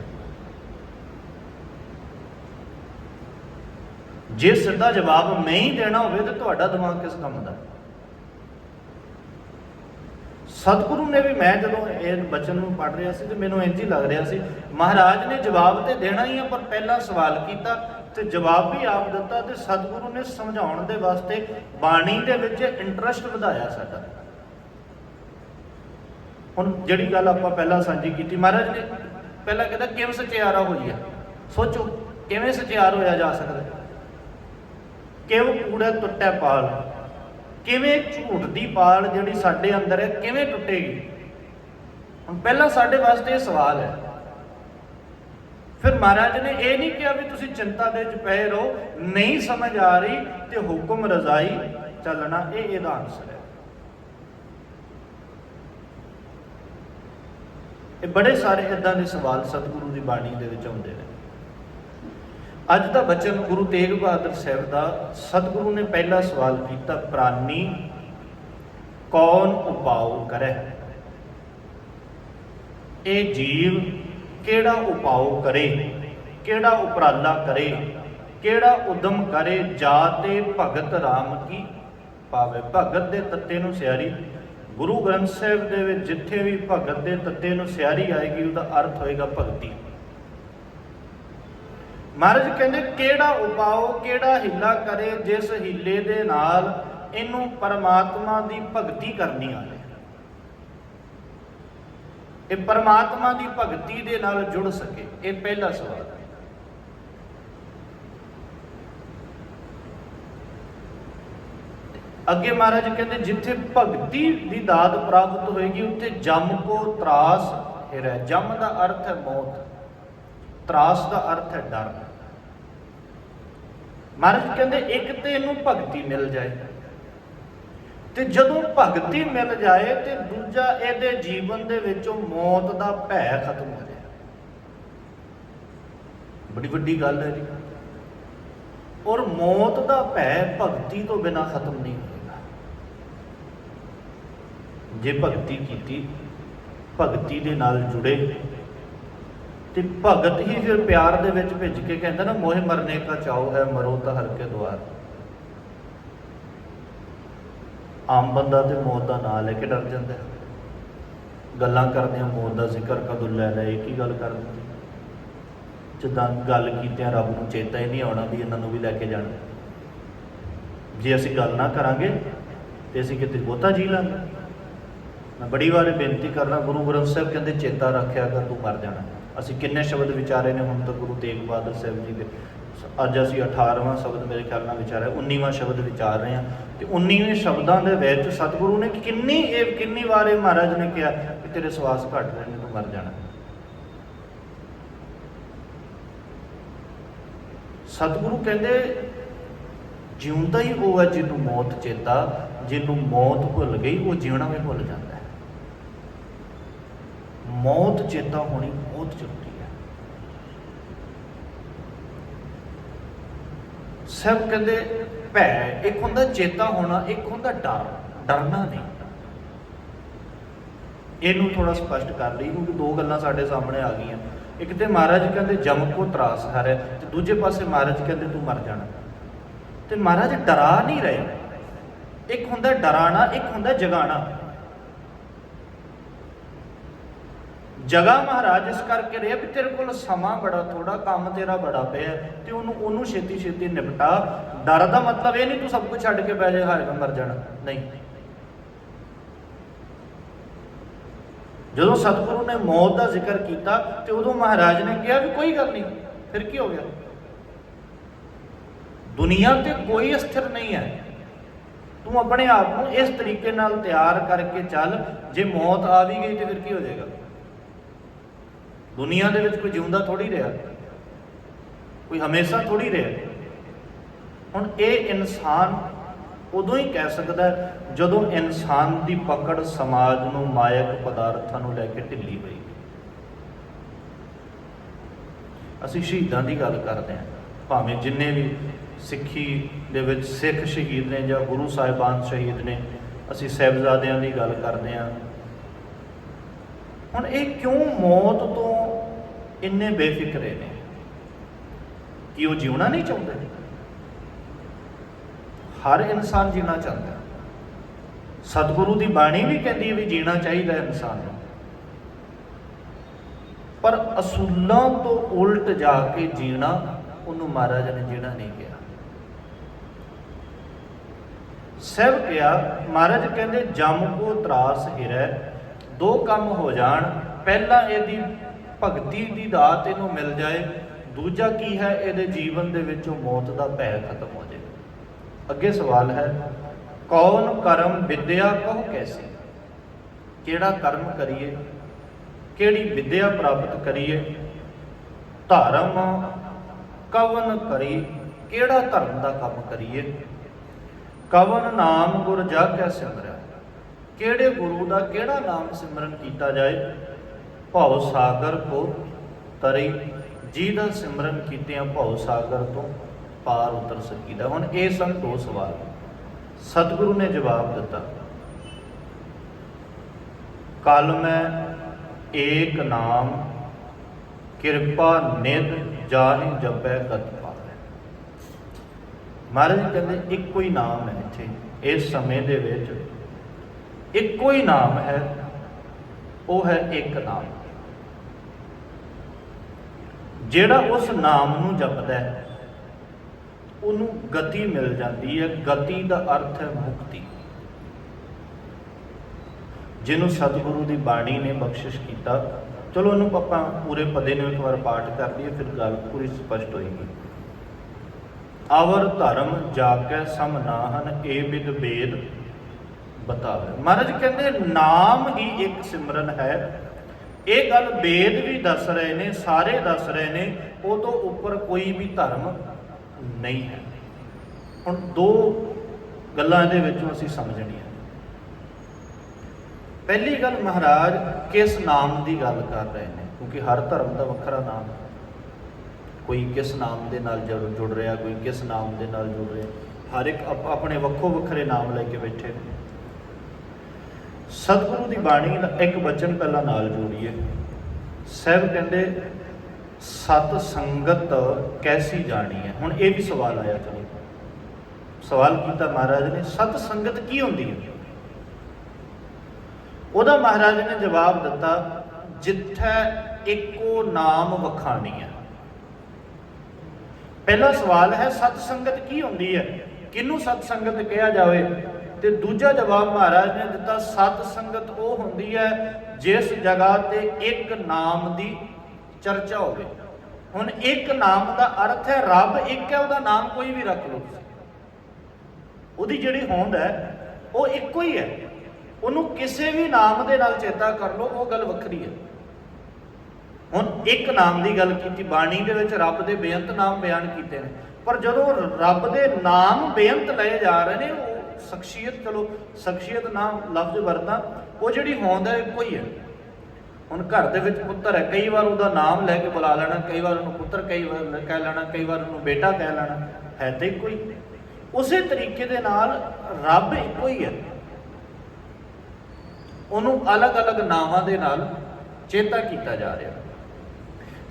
ਜੇ ਸਿੱਧਾ ਜਵਾਬ ਮੈਂ ਹੀ ਦੇਣਾ ਹੋਵੇ ਤਾਂ ਤੁਹਾਡਾ ਦਿਮਾਗ ਕਿਸ ਕੰਮ ਦਾ? ਸਤਿਗੁਰੂ ਨੇ ਵੀ ਮੈਂ ਜਦੋਂ ਇਹ ਬਚਨ ਨੂੰ ਪੜ੍ਹ ਰਿਹਾ ਸੀ ਤੇ ਮੈਨੂੰ ਇੰਝ ਹੀ ਲੱਗ ਰਿਹਾ ਸੀ, ਮਹਾਰਾਜ ਨੇ ਜਵਾਬ ਤੇ ਦੇਣਾ ਹੀ ਆ, ਪਰ ਪਹਿਲਾਂ ਸਵਾਲ ਕੀਤਾ ਤੇ ਜਵਾਬ ਵੀ ਆਪ ਦਿੱਤਾ ਤੇ ਸਤਿਗੁਰੂ ਨੇ ਸਮਝਾਉਣ ਦੇ ਵਾਸਤੇ ਬਾਣੀ ਦੇ ਵਿੱਚ ਇੰਟਰਸਟ ਵਧਾਇਆ ਸਾਡਾ। ਹੁਣ ਜਿਹੜੀ ਗੱਲ ਆਪਾਂ ਪਹਿਲਾਂ ਸਾਂਝੀ ਕੀਤੀ, ਮਹਾਰਾਜ ਨੇ ਪਹਿਲਾਂ ਕਹਿੰਦਾ ਕਿਵੇਂ ਸਚਿਆਰਾ ਹੋਈ ਹੈ ਸੋਚੋ, ਕਿਵੇਂ ਸਚਿਆਰ ਹੋਇਆ ਜਾ ਸਕਦਾ? ਕਿਉਂ ਕੂੜਾ ਟੁੱਟਿਆ ਪਾਲ? ਕਿਵੇਂ ਝੂਠ ਦੀ ਪਾਲ ਜਿਹੜੀ ਸਾਡੇ ਅੰਦਰ ਹੈ, ਕਿਵੇਂ ਟੁੱਟੇਗੀ? ਹੁਣ ਪਹਿਲਾਂ ਸਾਡੇ ਵਾਸਤੇ ਇਹ ਸਵਾਲ ਹੈ। ਫਿਰ ਮਹਾਰਾਜ ਨੇ ਇਹ ਨਹੀਂ ਕਿਹਾ ਵੀ ਤੁਸੀਂ ਚਿੰਤਾ ਦੇ ਵਿੱਚ ਪਏ ਰਹੋ, ਨਹੀਂ ਸਮਝ ਆ ਰਹੀ ਤੇ ਹੁਕਮ ਰਜ਼ਾਈ ਚੱਲਣਾ, ਇਹ ਇਹਦਾ ਆਨਸਰ ਹੈ। ਇਹ ਬੜੇ ਸਾਰੇ ਇਦਾਂ ਦੇ ਸਵਾਲ ਸਤਿਗੁਰੂ ਦੀ ਬਾਣੀ ਦੇ ਵਿੱਚ ਆਉਂਦੇ ਨੇ। ਅੱਜ ਦਾ ਬਚਨ ਗੁਰੂ ਤੇਗ ਬਹਾਦਰ ਸਾਹਿਬ ਦਾ ਸਤਿਗੁਰੂ ਨੇ ਪਹਿਲਾ ਸਵਾਲ ਕੀਤਾ, ਪ੍ਰਾਨੀ ਕੌਣ ਉਪਾਉ ਕਰੇ? ਇਹ ਜੀਵ ਕਿਹੜਾ ਉਪਾਉ ਕਰੇ? ਕਿਹੜਾ ਉਪਰਾਲਾ ਕਰੇ? ਕਿਹੜਾ ਉਦਮ ਕਰੇ? ਜਾ ਤੇ ਭਗਤ ਰਾਮ ਕੀ ਪਾਵੇ? ਭਗਤ ਦੇ ਤੱਤੇ ਨੂੰ ਸਿਆਰੀ। ਗੁਰੂ ਗ੍ਰੰਥ ਸਾਹਿਬ ਦੇ ਵਿੱਚ ਜਿੱਥੇ ਵੀ ਭਗਤ ਦੇ ਤੱਤੇ ਨੂੰ ਸਿਆਰੀ ਆਏਗੀ, ਉਹਦਾ ਅਰਥ ਹੋਏਗਾ ਭਗਤੀ। ਮਹਾਰਾਜ ਕਹਿੰਦੇ, ਕਿਹੜਾ ਉਪਾਓ ਕਿਹੜਾ ਹਿੱਲਾ ਕਰੇ ਜਿਸ ਹਿੱਲੇ ਦੇ ਨਾਲ ਇਹਨੂੰ ਪਰਮਾਤਮਾ ਦੀ ਭਗਤੀ ਕਰਨੀ ਆਵੇ? ਇਹ ਪਰਮਾਤਮਾ ਦੀ ਭਗਤੀ ਦੇ ਨਾਲ ਜੁੜ ਸਕੇ, ਇਹ ਪਹਿਲਾ ਸਵਾਲ ਹੈ ਅੱਗੇ ਮਹਾਰਾਜ ਕਹਿੰਦੇ, ਜਿੱਥੇ ਭਗਤੀ ਦੀ ਦਾਤ ਪ੍ਰਾਪਤ ਹੋਏਗੀ, ਉੱਥੇ ਜਮ ਕੋ ਤਰਾਸ ਹਿਰੈ ਜਮ ਦਾ ਅਰਥ ਹੈ ਮੌਤ। ਤਰਾਸ ਦਾ ਅਰਥ ਹੈ ਡਰ। ਮਹਾਰਾਜ ਕਹਿੰਦੇ, ਇੱਕ ਤੇ ਇਹਨੂੰ ਭਗਤੀ ਮਿਲ ਜਾਏ ਤੇ ਜਦੋਂ ਭਗਤੀ ਮਿਲ ਜਾਏ ਤੇ ਦੂਜਾ ਇਹਦੇ ਜੀਵਨ ਦੇ ਵਿੱਚੋਂ ਮੌਤ ਦਾ ਭੈ ਖਤਮ ਹੋ ਜਾਏ। ਬੜੀ ਵੱਡੀ ਗੱਲ ਹੈ ਜੀ। ਔਰ ਮੌਤ ਦਾ ਭੈ ਭਗਤੀ ਤੋਂ ਬਿਨਾ ਖਤਮ ਨਹੀਂ ਹੋਏਗਾ ਜੇ ਭਗਤੀ ਕੀਤੀ, ਭਗਤੀ ਦੇ ਨਾਲ ਜੁੜੇ। ਤੇ ਭਗਤ ਹੀ ਫਿਰ ਪਿਆਰ ਦੇ ਵਿੱਚ ਭਿੱਜ ਕੇ ਕਹਿੰਦਾ ਨਾ, ਮੋਹ ਮਰਨੇ ਕਾ ਚਾਉ ਹੈ, ਮਰੋ ਤਾਂ ਹਰ ਕੇ ਦੁਆਰ। ਆਮ ਬੰਦਾ ਤੇ ਮੌਤ ਦਾ ਨਾਂ ਲੈ ਕੇ ਡਰ ਜਾਂਦਾ ਗੱਲਾਂ ਕਰਦੇ ਆ ਮੌਤ ਦਾ ਜ਼ਿਕਰ ਕਦੋਂ ਲੈ ਲੈ ਇੱਕ ਹੀ ਗੱਲ ਕਰ ਦਿੰਦੇ? ਜਿੱਦਾਂ ਗੱਲ ਕੀਤਿਆਂ ਰੱਬ ਨੂੰ ਚੇਤਾ ਹੀ ਨਹੀਂ ਆਉਣਾ ਵੀ ਇਹਨਾਂ ਨੂੰ ਵੀ ਲੈ ਕੇ ਜਾਣਾ। ਜੇ ਅਸੀਂ ਗੱਲ ਨਾ ਕਰਾਂਗੇ, ਤੇ ਅਸੀਂ ਕਿਤੇ ਬਹੁਤਾ ਜੀ ਲਾਂਗੇ। ਮੈਂ ਬੜੀ ਵਾਰ ਬੇਨਤੀ ਕਰਨਾ ਗੁਰੂ ਗ੍ਰੰਥ ਸਾਹਿਬ ਕਹਿੰਦੇ, ਚੇਤਾ ਰੱਖਿਆ ਕਰ, ਤੂੰ ਮਰ ਜਾਣਾ। ਅਸੀਂ ਕਿੰਨੇ ਸ਼ਬਦ ਵਿਚਾਰੇ ਨੇ, ਹੁਣ ਤੱਕ ਗੁਰੂ ਤੇਗ ਬਹਾਦਰ ਸਾਹਿਬ ਜੀ ਦੇ ਅੱਜ ਅਸੀਂ 18ਵਾਂ ਸ਼ਬਦ ਮੇਰੇ ਖਿਆਲ ਨਾਲ ਵਿਚਾਰਿਆ 19ਵਾਂ ਸ਼ਬਦ ਵਿਚਾਰ ਰਹੇ ਹਾਂ। ਤੇ 19ਵੇਂ ਸ਼ਬਦਾਂ ਦੇ ਵਿੱਚ ਸਤਿਗੁਰੂ ਨੇ ਕਿੰਨੀ ਇਹ ਕਿੰਨੀ ਵਾਰ ਇਹ ਮਹਾਰਾਜ ਨੇ ਕਿਹਾ ਕਿ ਤੇਰੇ ਸਵਾਸ ਘਟ ਰਹੇ ਨੇ, ਤੂੰ ਮਰ ਜਾਣਾ। ਸਤਿਗੁਰੂ ਕਹਿੰਦੇ, ਜਿਉਂਦਾ ਹੀ ਉਹ ਹੈ ਜਿਹਨੂੰ ਮੌਤ ਚੇਤਾ, ਜਿਹਨੂੰ ਮੌਤ ਭੁੱਲ ਗਈ, ਉਹ ਜਿਉਣਾ ਵੀ ਭੁੱਲ ਜਾਂਦਾ। ਮੌਤ ਚੇਤਾ ਹੋਣੀ ਬਹੁਤ ਜ਼ਰੂਰੀ ਹੈ। ਸਭ ਕਹਿੰਦੇ ਭੈ, ਇੱਕ ਹੁੰਦਾ ਚੇਤਾ ਹੋਣਾ, ਇੱਕ ਹੁੰਦਾ ਡਰ, ਡਰਨਾ ਨਹੀਂ। ਇਹਨੂੰ ਥੋੜਾ ਸਪਸ਼ਟ ਕਰ ਲਈ, ਕਿਉਂਕਿ ਦੋ ਗੱਲਾਂ ਸਾਡੇ ਸਾਹਮਣੇ ਆ ਗਈਆਂ। ਇੱਕ ਤੇ ਮਹਾਰਾਜ ਕਹਿੰਦੇ ਜਮ ਕੋ ਤਰਾਸ ਹਰੈ, ਤੇ ਦੂਜੇ ਪਾਸੇ ਮਹਾਰਾਜ ਕਹਿੰਦੇ ਤੂੰ ਮਰ ਜਾਣਾ। ਤੇ ਮਹਾਰਾਜ ਡਰਾ ਨਹੀਂ ਰਹੇ। ਇੱਕ ਹੁੰਦਾ ਡਰਾਣਾ, ਇੱਕ ਹੁੰਦਾ ਜਗਾਣਾ ਜਗਾ ਮਹਾਰਾਜ ਇਸ ਕਰਕੇ ਰਿਹਾ ਵੀ ਤੇਰੇ ਕੋਲ ਸਮਾਂ ਬੜਾ ਥੋੜਾ ਕੰਮ ਤੇਰਾ ਬੜਾ ਪਿਆ ਤੇ ਉਹਨੂੰ ਉਹਨੂੰ ਛੇਤੀ ਛੇਤੀ ਨਿਪਟਾ। ਡਰ ਦਾ ਮਤਲਬ ਇਹ ਨਹੀਂ ਤੂੰ ਸਭ ਕੁਝ ਛੱਡ ਕੇ ਬਹਿ ਜਾ ਹਾਰੇ ਮੈਂ ਮਰ ਜਾਣਾ। ਨਹੀਂ। ਜਦੋਂ ਸਤਿਗੁਰੂ ਨੇ ਮੌਤ ਦਾ ਜ਼ਿਕਰ ਕੀਤਾ, ਤੇ ਉਦੋਂ ਮਹਾਰਾਜ ਨੇ ਕਿਹਾ ਵੀ ਕੋਈ ਗੱਲ ਨਹੀਂ, ਫਿਰ ਕੀ ਹੋ ਗਿਆ? ਦੁਨੀਆ ਤੇ ਕੋਈ ਅਸਥਿਰ ਨਹੀਂ ਹੈ। ਤੂੰ ਆਪਣੇ ਆਪ ਨੂੰ ਇਸ ਤਰੀਕੇ ਨਾਲ ਤਿਆਰ ਕਰਕੇ ਚੱਲ, ਜੇ ਮੌਤ ਆ ਵੀ ਗਈ ਤੇ ਫਿਰ ਕੀ ਹੋ ਜਾਏਗਾ? ਦੁਨੀਆ ਦੇ ਵਿੱਚ ਕੋਈ ਜਿਉਂਦਾ ਥੋੜੀ ਰਿਹਾ। ਕੋਈ ਹਮੇਸ਼ਾ ਥੋੜੀ ਰਿਹਾ। ਹੁਣ ਇਹ ਇਨਸਾਨ ਉਦੋਂ ਹੀ ਕਹਿ ਸਕਦਾ ਜਦੋਂ ਇਨਸਾਨ ਦੀ ਪਕੜ ਸਮਾਜ ਨੂੰ ਮਾਇਕ ਪਦਾਰਥਾਂ ਨੂੰ ਲੈ ਕੇ ਢਿੱਲੀ ਹੋਈ। ਅਸੀਂ ਸ਼ਹੀਦਾਂ ਦੀ ਗੱਲ ਕਰਦੇ ਹਾਂ। ਭਾਵੇਂ ਜਿੰਨੇ ਵੀ ਸਿੱਖੀ ਦੇ ਵਿੱਚ ਸਿੱਖ ਸ਼ਹੀਦ ਨੇ ਜਾਂ ਗੁਰੂ ਸਾਹਿਬਾਨ ਸ਼ਹੀਦ ਨੇ, ਅਸੀਂ ਸਹਿਬਜ਼ਾਦਿਆਂ ਦੀ ਗੱਲ ਕਰਦੇ ਹਾਂ। ਹੁਣ ਇਹ ਕਿਉਂ ਮੌਤ ਤੋਂ ਇੰਨੇ ਬੇਫਿਕਰੇ ਨੇ ਕਿ ਉਹ ਜਿਉਣਾ ਨਹੀਂ ਚਾਹੁੰਦੇ। ਹਰ ਇਨਸਾਨ ਜੀਣਾ ਚਾਹੁੰਦਾ ਸਤਿਗੁਰੂ ਦੀ ਬਾਣੀ ਵੀ ਕਹਿੰਦੀ ਹੈ ਵੀ ਜੀਣਾ ਚਾਹੀਦਾ ਇਨਸਾਨ ਨੂੰ। ਪਰ ਅਸੂਲਾਂ ਤੋਂ ਉਲਟ ਜਾ ਕੇ ਜੀਣਾ, ਉਹਨੂੰ ਮਹਾਰਾਜ ਨੇ ਜੀਣਾ ਨਹੀਂ ਕਿਹਾ। ਸਭ ਕਿਹਾ, ਮਹਾਰਾਜ ਕਹਿੰਦੇ, ਜਮ ਕੋ ਤਰਾਸ ਹਿਰੈ, ਦੋ ਕੰਮ ਹੋ ਜਾਣ, ਪਹਿਲਾਂ ਇਹਦੀ ਭਗਤੀ ਦੀ ਦਾਤ ਇਹਨੂੰ ਮਿਲ ਜਾਏ, ਦੂਜਾ ਕੀ ਹੈ? ਇਹਦੇ ਜੀਵਨ ਦੇ ਵਿੱਚੋਂ ਮੌਤ ਦਾ ਭੈ ਖਤਮ ਹੋ ਜਾਏ। ਅੱਗੇ ਸਵਾਲ ਹੈ, ਕੌਣ ਕਰਮ ਵਿਦਿਆ ਕਹੋ ਕੈਸੀ? ਕਿਹੜਾ ਕਰਮ ਕਰੀਏ? ਕਿਹੜੀ ਵਿਦਿਆ ਪ੍ਰਾਪਤ ਕਰੀਏ? ਧਰਮ ਕਵਨ ਕਰੀ ਕਿਹੜਾ ਧਰਮ ਦਾ ਕੰਮ ਕਰੀਏ? ਕਵਨ ਨਾਮ ਗੁਰ ਜਾ ਕੈ ਸਿਮਰਿਆ ਕਿਹੜੇ ਗੁਰੂ ਦਾ ਕਿਹੜਾ ਨਾਮ ਸਿਮਰਨ ਕੀਤਾ ਜਾਏ? ਭਉ ਸਾਗਰ ਕੋ ਤਰੀ ਜੀ ਸਿਮਰਨ ਕੀਤਿਆਂ ਭਉ ਸਾਗਰ ਤੋਂ ਪਾਰ ਉਤਰ ਸਕੀਦਾ। ਹੁਣ ਇਹ ਸਨ ਦੋ ਸਵਾਲ ਸਤਿਗੁਰੂ ਨੇ ਜਵਾਬ ਦਿੱਤਾ ਕਲ ਮੈਂ ਏਕ ਨਾਮ, ਕਿਰਪਾ ਨਿਦ ਜਾਹਿ ਜਪੈ ਗਤ ਪਾਵੈ ਮਹਾਰਾਜ ਕਹਿੰਦੇ, ਇੱਕੋ ਹੀ ਨਾਮ ਹੈ ਇੱਥੇ, ਇਸ ਸਮੇਂ ਦੇ ਵਿੱਚ ਇੱਕੋ ਹੀ ਨਾਮ ਹੈ, ਉਹ ਹੈ ਇੱਕ ਨਾਮ। ਜਿਹੜਾ ਉਸ ਨਾਮ ਨੂੰ ਜਪਦਾ ਹੈ, ਉਹਨੂੰ ਗਤੀ ਮਿਲ ਜਾਂਦੀ ਹੈ। ਗਤੀ ਦਾ ਅਰਥ ਹੈ ਮੁਕਤੀ। ਜਿਹਨੂੰ ਸਤਿਗੁਰੂ ਦੀ ਬਾਣੀ ਨੇ ਬਖਸ਼ਿਸ਼ ਕੀਤਾ, ਚਲੋ ਉਹਨੂੰ ਆਪਾਂ ਪੂਰੇ ਪਦੇ ਨੂੰ ਇੱਕ ਵਾਰ ਪਾਠ ਕਰ ਲਈਏ, ਫਿਰ ਗੱਲ ਪੂਰੀ ਸਪਸ਼ਟ ਹੋਏਗੀ। ਅਵਰ ਧਰਮ ਜਾਗੈ ਸਮ ਨਾਹਨ ਏ ਵਿਦ ਬੇਦ ਬਤਾਵੇ। ਮਹਾਰਾਜ ਕਹਿੰਦੇ, ਨਾਮ ਹੀ ਇੱਕ ਸਿਮਰਨ ਹੈ। ਇਹ ਗੱਲ ਵੇਦ ਵੀ ਦੱਸ ਰਹੇ ਨੇ, ਸਾਰੇ ਦੱਸ ਰਹੇ ਨੇ, ਉਹ ਤੋਂ ਉੱਪਰ ਕੋਈ ਵੀ ਧਰਮ ਨਹੀਂ ਹੈ। ਹੁਣ ਦੋ ਗੱਲਾਂ ਇਹਦੇ ਵਿੱਚੋਂ ਅਸੀਂ ਸਮਝਣੀਆਂ। ਪਹਿਲੀ ਗੱਲ ਮਹਾਰਾਜ ਕਿਸ ਨਾਮ ਦੀ ਗੱਲ ਕਰ ਰਹੇ ਨੇ? ਕਿਉਂਕਿ ਹਰ ਧਰਮ ਦਾ ਵੱਖਰਾ ਨਾਮ ਹੈ। ਕੋਈ ਕਿਸ ਨਾਮ ਦੇ ਨਾਲ ਜੁੜ ਰਿਹਾ, ਕੋਈ ਕਿਸ ਨਾਮ ਦੇ ਨਾਲ ਜੁੜ ਰਿਹਾ। ਹਰ ਇੱਕ ਆਪ- ਆਪਣੇ ਵੱਖੋ ਵੱਖਰੇ ਨਾਮ ਲੈ ਕੇ ਬੈਠੇ ਨੇ। ਸਤਿਗੁਰੂ ਦੀ ਬਾਣੀ ਦਾ ਇੱਕ ਵਚਨ ਪਹਿਲਾਂ ਨਾਲ ਜੋੜੀਏ। ਸਾਹਿਬ ਕਹਿੰਦੇ, ਸਤ ਸੰਗਤ ਕੈਸੀ ਜਾਣੀ ਹੈ? ਹੁਣ ਇਹ ਵੀ ਸਵਾਲ ਆਇਆ ਚਲੋ ਸਵਾਲ ਕੀਤਾ ਮਹਾਰਾਜ ਨੇ, ਸਤ ਸੰਗਤ ਕੀ ਹੁੰਦੀ ਹੈ? ਉਹਦਾ ਮਹਾਰਾਜ ਨੇ ਜਵਾਬ ਦਿੱਤਾ, ਜਿੱਥੇ ਇੱਕੋ ਨਾਮ ਵਖਾਣੀ ਹੈ। ਪਹਿਲਾ ਸਵਾਲ ਹੈ, ਸਤ ਸੰਗਤ ਕੀ ਹੁੰਦੀ ਹੈ? ਕਿਹਨੂੰ ਸਤ ਸੰਗਤ ਕਿਹਾ ਜਾਵੇ? ਤੇ ਦੂਜਾ ਜਵਾਬ ਮਹਾਰਾਜ ਨੇ ਦਿੱਤਾ, ਸਤ ਸੰਗਤ ਉਹ ਹੁੰਦੀ ਹੈ ਜਿਸ ਜਗ੍ਹਾ ਤੇ ਇੱਕ ਨਾਮ ਦੀ ਚਰਚਾ ਹੋਵੇ। ਹੁਣ ਇੱਕ ਨਾਮ ਦਾ ਅਰਥ ਹੈ ਰੱਬ, ਇੱਕ ਹੈ ਉਹਦਾ ਨਾਮ ਕੋਈ ਵੀ ਰੱਖ ਲਓ ਉਹਦੀ ਜਿਹੜੀ ਹੋਂਦ ਹੈ, ਉਹ ਇੱਕੋ ਹੀ ਹੈ। ਉਹਨੂੰ ਕਿਸੇ ਵੀ ਨਾਮ ਦੇ ਨਾਲ ਚੇਤਾ ਕਰ ਲਓ, ਉਹ ਗੱਲ ਵੱਖਰੀ ਹੈ। ਹੁਣ ਇੱਕ ਨਾਮ ਦੀ ਗੱਲ ਕੀਤੀ, ਬਾਣੀ ਦੇ ਵਿੱਚ ਰੱਬ ਦੇ ਬੇਅੰਤ ਨਾਮ ਬਿਆਨ ਕੀਤੇ ਨੇ। ਪਰ ਜਦੋਂ ਰੱਬ ਦੇ ਨਾਮ ਬੇਅੰਤ ਲਏ ਜਾ ਰਹੇ ਨੇ ਸ਼ਖਸੀਅਤ, ਚਲੋ ਸ਼ਖਸੀਅਤ ਨਾਮ ਲਫ਼ਜ਼ ਵਰਤਾਂ, ਉਹ ਜਿਹੜੀ ਹੋਂਦ ਹੈ ਇੱਕੋ ਹੀ ਹੈ। ਹੁਣ ਘਰ ਦੇ ਵਿੱਚ ਪੁੱਤਰ ਹੈ, ਕਈ ਵਾਰ ਉਹਦਾ ਨਾਮ ਲੈ ਕੇ ਬੁਲਾ ਲੈਣਾ, ਕਈ ਵਾਰ ਉਹਨੂੰ ਪੁੱਤਰ ਕਈ ਵਾਰ ਕਹਿ ਲੈਣਾ, ਕਈ ਵਾਰ ਉਹਨੂੰ ਬੇਟਾ ਕਹਿ ਲੈਣਾ, ਹੈ ਤੇ ਇੱਕੋ ਉਸੇ ਤਰੀਕੇ ਦੇ ਨਾਲ ਰੱਬ ਇੱਕੋ ਹੀ ਹੈ। ਉਹਨੂੰ ਅਲੱਗ-ਅਲੱਗ ਨਾਵਾਂ ਦੇ ਨਾਲ ਚੇਤਾ ਕੀਤਾ ਜਾ ਰਿਹਾ।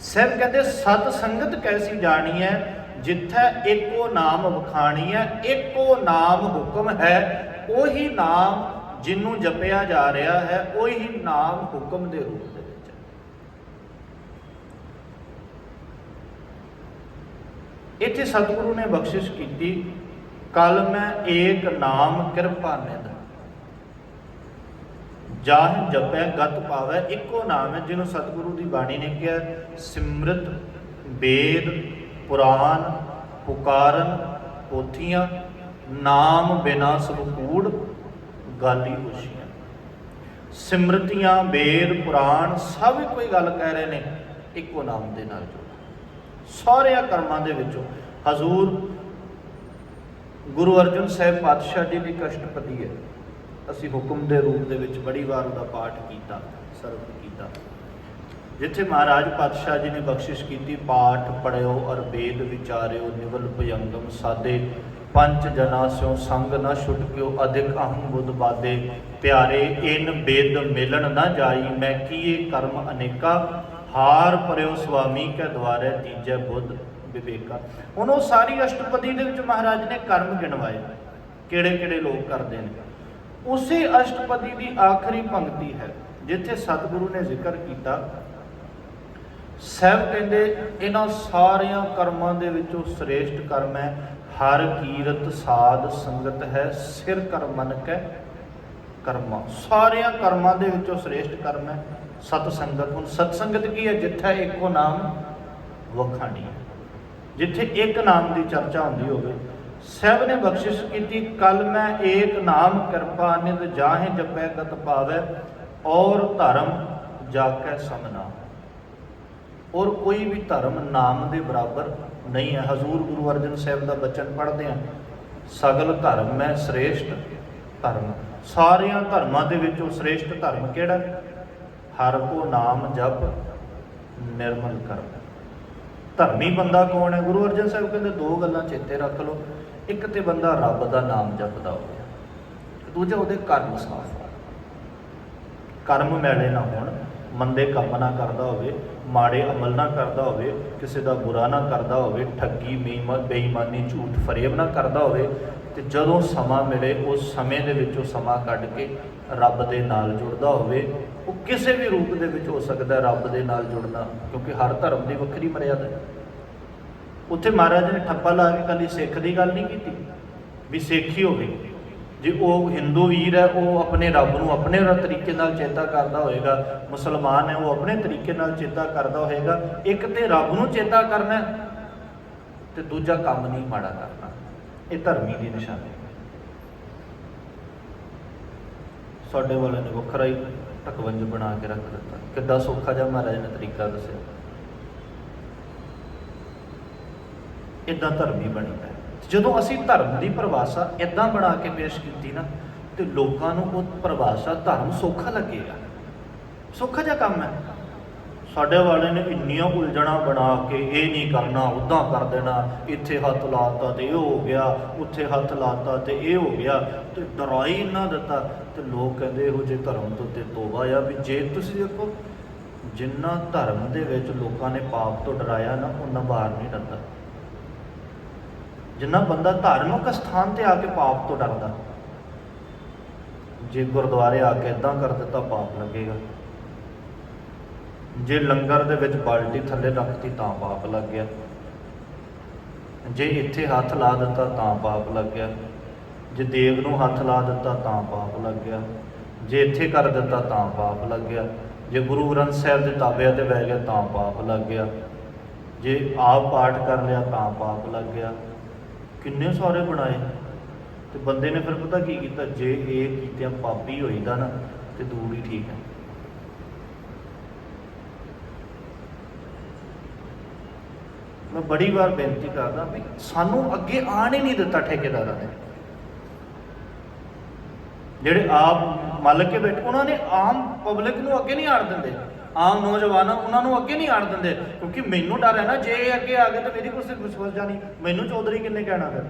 ਸਿਰ ਕਹਿੰਦੇ, ਸਤ ਸੰਗਤ ਕੈਸੀ ਜਾਣੀ ਹੈ ਜਿੱਥੇ ਇੱਕੋ ਨਾਮ ਵਖਾਣੀ ਹੈ, ਇੱਕੋ ਨਾਮ ਹੁਕਮ ਹੈ, ਉਹੀ ਨਾਮ ਜਿਹਨੂੰ ਜਪਿਆ ਜਾ ਰਿਹਾ ਹੈ, ਉਹੀ ਨਾਮ ਹੁਕਮ ਦੇ ਰੂਪ ਦੇ ਵਿੱਚ ਇੱਥੇ ਸਤਿਗੁਰੂ ਨੇ ਬਖਸ਼ਿਸ਼ ਕੀਤੀ ਕਲ ਮੈਂ ਏਕ ਨਾਮ ਕਿਰਪਾ ਨਿਧ। ਜਾਹ ਜਪੈ, ਗਤ ਪਾਵੈ, ਇੱਕੋ ਨਾਮ ਹੈ ਜਿਹਨੂੰ ਸਤਿਗੁਰੂ ਦੀ ਬਾਣੀ ਨੇ ਕਿਹਾ, ਸਿਮਰਤ ਵੇਦ ਪੁਰਾਨ ਪੁਕਾਰਨ, ਪੋਥੀਆਂ, ਨਾਮ ਬਿਨਾ ਸਭ ਕੂੜ ਗਾਲੀ ਹੋਸ਼ੀਆਂ ਸਿਮਰਤੀਆਂ, ਵੇਦ, ਪੁਰਾਣ, ਸਭ ਕੋਈ ਗੱਲ ਕਹਿ ਰਹੇ ਨੇ, ਇੱਕੋ ਨਾਮ ਦੇ ਨਾਲ ਜੁੜੋ। ਸਾਰਿਆਂ ਕਰਮਾਂ ਦੇ ਵਿੱਚੋਂ, ਹਜ਼ੂਰ ਗੁਰੂ ਅਰਜਨ ਸਾਹਿਬ ਪਾਤਸ਼ਾਹ ਜੀ ਦੀ ਕਸ਼ਟਪਤੀ ਹੈ। ਅਸੀਂ ਹੁਕਮ ਦੇ ਰੂਪ ਦੇ ਵਿੱਚ ਬੜੀ ਵਾਰ ਉਹਦਾ ਪਾਠ ਕੀਤਾ ਸਰਵ ਕੀਤਾ। ਜਿੱਥੇ ਮਹਾਰਾਜ ਪਾਤਸ਼ਾਹ ਜੀ ਨੇ ਬਖਸ਼ਿਸ਼ ਕੀਤੀ, ਪਾਠ ਪੜਿਓ ਅਰ ਵੇਦ ਵਿਚਾਰਿਓ, ਨਿਵਲ ਭਯੰਗਮ ਸਾਦੇ। ਪੰਜ ਜਨਾ ਸਿਓ ਸੰਗ ਨਾ ਛੁਟਕਿਓ ਅਧਿਕ ਅਹੰ ਬੁੱਧ ਬਾਦੇ। ਪਿਆਰੇ, ਇਨ ਬੇਦ ਮਿਲਣ ਨਾ ਜਾਈ, ਮੈਂ ਕੀਏ ਕਰਮ ਅਨੇਕਾ। ਹਾਰ ਪਰਿਓ ਸੁਆਮੀ ਕੈ ਦਵਾਰੇ ਤੀਜੈ ਬੁੱਧ ਵਿਵੇਕਾ। ਹੁਣ ਉਹ ਸਾਰੀ ਅਸ਼ਟਪਦੀ ਦੇ ਵਿੱਚ ਮਹਾਰਾਜ ਨੇ ਕਰਮ ਗਿਣਵਾਏ। ਕਿਹੜੇ ਕਿਹੜੇ ਲੋਕ ਕਰਦੇ ਨੇ? ਉਸੇ ਅਸ਼ਟਪਦੀ ਦੀ ਆਖਰੀ ਪੰਕਤੀ ਹੈ, ਜਿੱਥੇ ਸਤਿਗੁਰੂ ਨੇ ਜ਼ਿਕਰ ਕੀਤਾ ਸਹਿਬ ਕਹਿੰਦੇ, ਇਹਨਾਂ ਸਾਰਿਆਂ ਕਰਮਾਂ ਦੇ ਵਿੱਚੋਂ ਸ੍ਰੇਸ਼ਟ ਕਰਮ ਹੈ। ਹਰ ਕੀਰਤ ਸਾਧ ਸੰਗਤ ਹੈ। ਸਿਰ ਕਰਮਨ ਕੈ ਕਰਮਾਂ। ਸਾਰਿਆਂ ਕਰਮਾਂ ਦੇ ਵਿੱਚੋਂ ਸ੍ਰੇਸ਼ਟ ਕਰਮ ਹੈ। ਸਤ ਸੰਗਤ ਹੁਣ ਸਤ ਸੰਗਤ ਕੀ ਹੈ? ਜਿੱਥੇ ਇੱਕੋ ਨਾਮ ਵਖਾਣੀ ਹੈ। ਜਿੱਥੇ ਇੱਕ ਨਾਮ ਦੀ ਚਰਚਾ ਹੁੰਦੀ ਹੋਵੇ। ਸਹਿਬ ਨੇ ਬਖਸ਼ਿਸ਼ ਕੀਤੀ, ਕਲ ਮੈਂ ਏਕ ਨਾਮ ਕਿਰਪਾ ਨਿਤ ਜਾਹੇ ਜਪੈ ਗਤ ਪਾਵੈ ਔਰ ਧਰਮ ਜਾ ਕੇ ਸਮਨਾ। ਔਰ ਕੋਈ ਵੀ ਧਰਮ ਨਾਮ ਦੇ ਬਰਾਬਰ ਨਹੀਂ ਹੈ। ਹਜ਼ੂਰ ਗੁਰੂ ਅਰਜਨ ਸਾਹਿਬ ਦਾ ਬਚਨ ਪੜ੍ਹਦੇ ਆ ਸਗਲ ਧਰਮ ਹੈ ਸ੍ਰੇਸ਼ਟ ਧਰਮ। ਸਾਰਿਆਂ ਧਰਮਾਂ ਦੇ ਵਿੱਚੋਂ ਸ੍ਰੇਸ਼ਟ ਧਰਮ ਕਿਹੜਾ? ਹਰ ਕੋ ਨਾਮ ਜਪ ਨਿਰਮਲ ਕਰਮ। ਧਰਮੀ ਬੰਦਾ ਕੌਣ ਹੈ? ਗੁਰੂ ਅਰਜਨ ਸਾਹਿਬ ਕਹਿੰਦੇ ਦੋ ਗੱਲਾਂ ਚੇਤੇ ਰੱਖ ਲਓ। ਇੱਕ ਤੇ ਬੰਦਾ ਰੱਬ ਦਾ ਨਾਮ ਜਪਦਾ ਹੋਵੇ ਦੂਜਾ ਉਹਦੇ ਕਰਮ ਸਾਫ਼ ਕਰਮ ਮੈਲੇ ਨਾ ਹੋਣ। ਮੰਦੇ ਕੰਮ ਨਾ ਕਰਦਾ ਹੋਵੇ, ਮਾੜੇ ਅਮਲ ਨਾ ਕਰਦਾ ਹੋਵੇ, ਕਿਸੇ ਦਾ ਬੁਰਾ ਨਾ ਕਰਦਾ ਹੋਵੇ, ਠੱਗੀ, ਬੇਈਮਾ- ਬੇਈਮਾਨੀ, ਝੂਠ ਫਰੇਬ ਨਾ ਕਰਦਾ ਹੋਵੇ, ਤੇ ਜਦੋਂ ਸਮਾਂ ਮਿਲੇ, ਉਸ ਸਮੇਂ ਦੇ ਵਿੱਚ ਉਹ ਸਮਾਂ ਕੱਢ ਕੇ ਰੱਬ ਦੇ ਨਾਲ ਜੁੜਦਾ ਹੋਵੇ, ਉਹ ਕਿਸੇ ਵੀ ਰੂਪ ਦੇ ਵਿੱਚ ਹੋ ਸਕਦਾ ਰੱਬ ਦੇ ਨਾਲ ਜੁੜਨਾ, ਕਿਉਂਕਿ ਹਰ ਧਰਮ ਦੀ ਵੱਖਰੀ ਮਰਿਆਦਾ ਹੈ। ਉੱਥੇ ਮਹਾਰਾਜ ਨੇ ਠੱਪਾ ਲਾ ਕੇ ਕੱਲੀ ਸਿੱਖ ਦੀ ਗੱਲ ਨਹੀਂ ਕੀਤੀ, ਵੀ ਸਿੱਖ ਹੀ ਹੋਵੇ। ਜੇ ਉਹ ਹਿੰਦੂ ਵੀਰ ਹੈ ਉਹ ਆਪਣੇ ਰੱਬ ਨੂੰ ਆਪਣੇ ਤਰੀਕੇ ਨਾਲ ਚੇਤਾ ਕਰਦਾ ਹੋਏਗਾ ਮੁਸਲਮਾਨ ਹੈ ਉਹ ਆਪਣੇ ਤਰੀਕੇ ਨਾਲ ਚੇਤਾ ਕਰਦਾ ਹੋਏਗਾ ਇੱਕ ਤੇ ਰੱਬ ਨੂੰ ਚੇਤਾ ਕਰਨਾ ਹੈ, ਤੇ ਦੂਜਾ ਕੰਮ ਨਹੀਂ ਮਾੜਾ ਕਰਨਾ। ਇਹ ਧਰਮੀ ਦੀ ਨਿਸ਼ਾਨੀ ਹੈ। ਸਾਡੇ ਵਾਲਿਆਂ ਨੇ ਵੱਖਰਾ ਹੀ ਢਕਵੰਜ ਬਣਾ ਕੇ ਰੱਖ ਦਿੱਤਾ। ਕਿੱਦਾਂ ਸੌਖਾ ਜਿਹਾ ਮਹਾਰਾਜ ਨੇ ਤਰੀਕਾ ਦੱਸਿਆ। ਇਦਾਂ ਧਰਮੀ ਬਣਦਾ ਜਦੋਂ ਅਸੀਂ ਧਰਮ ਦੀ ਪਰਿਭਾਸ਼ਾ ਇਦਾਂ ਬਣਾ ਕੇ ਪੇਸ਼ ਕੀਤੀ ਨਾ, ਤੇ ਲੋਕਾਂ ਨੂੰ ਉਹ ਪਰਿਭਾਸ਼ਾ ਧਰਮ ਸੌਖਾ ਲੱਗੇਗਾ। ਸੌਖਾ ਜਿਹਾ ਕੰਮ ਹੈ। ਸਾਡੇ ਵਾਲੇ ਨੇ ਇੰਨੀਆਂ ਉਲਝਣਾ ਬਣਾ ਕੇ ਇਹ ਨਹੀਂ ਕਰਨਾ ਉਦਾਂ ਕਰ ਦੇਣਾ, ਇੱਥੇ ਹੱਥ ਲਾਤਾ ਤੇ ਇਹ ਹੋ ਗਿਆ, ਉੱਥੇ ਹੱਥ ਲਾਤਾ ਤੇ ਇਹ ਹੋ ਗਿਆ, ਤੇ ਡਰਾਈ ਨਾ ਦਿੱਤਾ। ਤੇ ਲੋਕ ਕਹਿੰਦੇ ਇਹੋ ਜਿਹੇ ਧਰਮ ਤੋਂ ਤੇ ਤੋਬਾ ਆ ਵੀ ਜੇ ਤੁਸੀਂ ਦੇਖੋ, ਜਿੰਨਾ ਧਰਮ ਦੇ ਵਿੱਚ ਲੋਕਾਂ ਨੇ ਪਾਪ ਤੋਂ ਡਰਾਇਆ ਨਾ ਉਹਨਾਂ ਬਾਹਰ ਨਹੀਂ ਡਰਦਾ। ਜਿੰਨਾ ਬੰਦਾ ਧਾਰਮਿਕ ਸਥਾਨ ਤੇ ਆ ਕੇ ਪਾਪ ਤੋਂ ਡਰਦਾ, ਜੇ ਗੁਰਦੁਆਰੇ ਆ ਕੇ ਇਦਾਂ ਕਰ ਦਿੱਤਾ, ਪਾਪ ਲੱਗੇਗਾ। ਜੇ ਲੰਗਰ ਦੇ ਵਿੱਚ ਬਾਲਟੀ ਥੱਲੇ ਰੱਖਤੀ, ਤਾਂ ਪਾਪ ਲੱਗ ਗਿਆ। ਜੇ ਇੱਥੇ ਹੱਥ ਲਾ ਦਿੱਤਾ, ਤਾਂ ਪਾਪ ਲੱਗ ਗਿਆ। ਜੇ ਦੇਵ ਨੂੰ ਹੱਥ ਲਾ ਦਿੱਤਾ, ਤਾਂ ਪਾਪ ਲੱਗ ਗਿਆ। ਜੇ ਇੱਥੇ ਕਰ ਦਿੱਤਾ, ਤਾਂ ਪਾਪ ਲੱਗ ਗਿਆ। ਜੇ ਗੁਰੂ ਗ੍ਰੰਥ ਸਾਹਿਬ ਦੇ ਤਾਬਿਆਂ ਤੇ ਬਹਿ ਗਿਆ, ਤਾਂ ਪਾਪ ਲੱਗ ਗਿਆ। ਜੇ ਆਪ ਪਾਠ ਕਰ ਲਿਆ, ਤਾਂ ਪਾਪ ਲੱਗ ਗਿਆ। ਕਿੰਨੇ ਸਾਰੇ ਬਣਾਏ? ਤੇ ਬੰਦੇ ਨੇ ਫਿਰ ਪਤਾ ਕੀ ਕੀਤਾ? ਜੇ ਇਹ ਕੀਤਿਆਂ ਪਾਪੀ ਹੋਈਦਾ ਨਾ, ਤੇ ਦੂਰ ਹੀ ਠੀਕ ਹੈ। ਮੈਂ ਬੜੀ ਵਾਰ ਬੇਨਤੀ ਕਰਦਾ ਵੀ ਸਾਨੂੰ ਅੱਗੇ ਆਣ ਹੀ ਨਹੀਂ ਦਿੱਤਾ ਠੇਕੇਦਾਰਾਂ ਨੇ। ਜਿਹੜੇ ਆਪ ਮਲਕ ਕੇ ਬੈਠੇ, ਉਹਨਾਂ ਨੇ ਆਮ ਪਬਲਿਕ ਨੂੰ ਅੱਗੇ ਨਹੀਂ ਆਣ ਦਿੰਦੇ। ਆਮ ਨੌਜਵਾਨਾਂ ਉਹਨਾਂ ਨੂੰ ਅੱਗੇ ਨਹੀਂ ਆਣ ਦਿੰਦੇ, ਕਿਉਂਕਿ ਮੈਨੂੰ ਡਰ ਹੈ ਨਾ, ਜੇ ਇਹ ਅੱਗੇ ਆ ਗਏ ਤਾਂ ਮੇਰੀ ਕੁਰਸੀ ਵਿਸ਼ਵਾਸ ਜਾਣੀ, ਮੈਨੂੰ ਚੌਧਰੀ ਕਿੰਨੇ ਕਹਿਣਾ ਫਿਰ?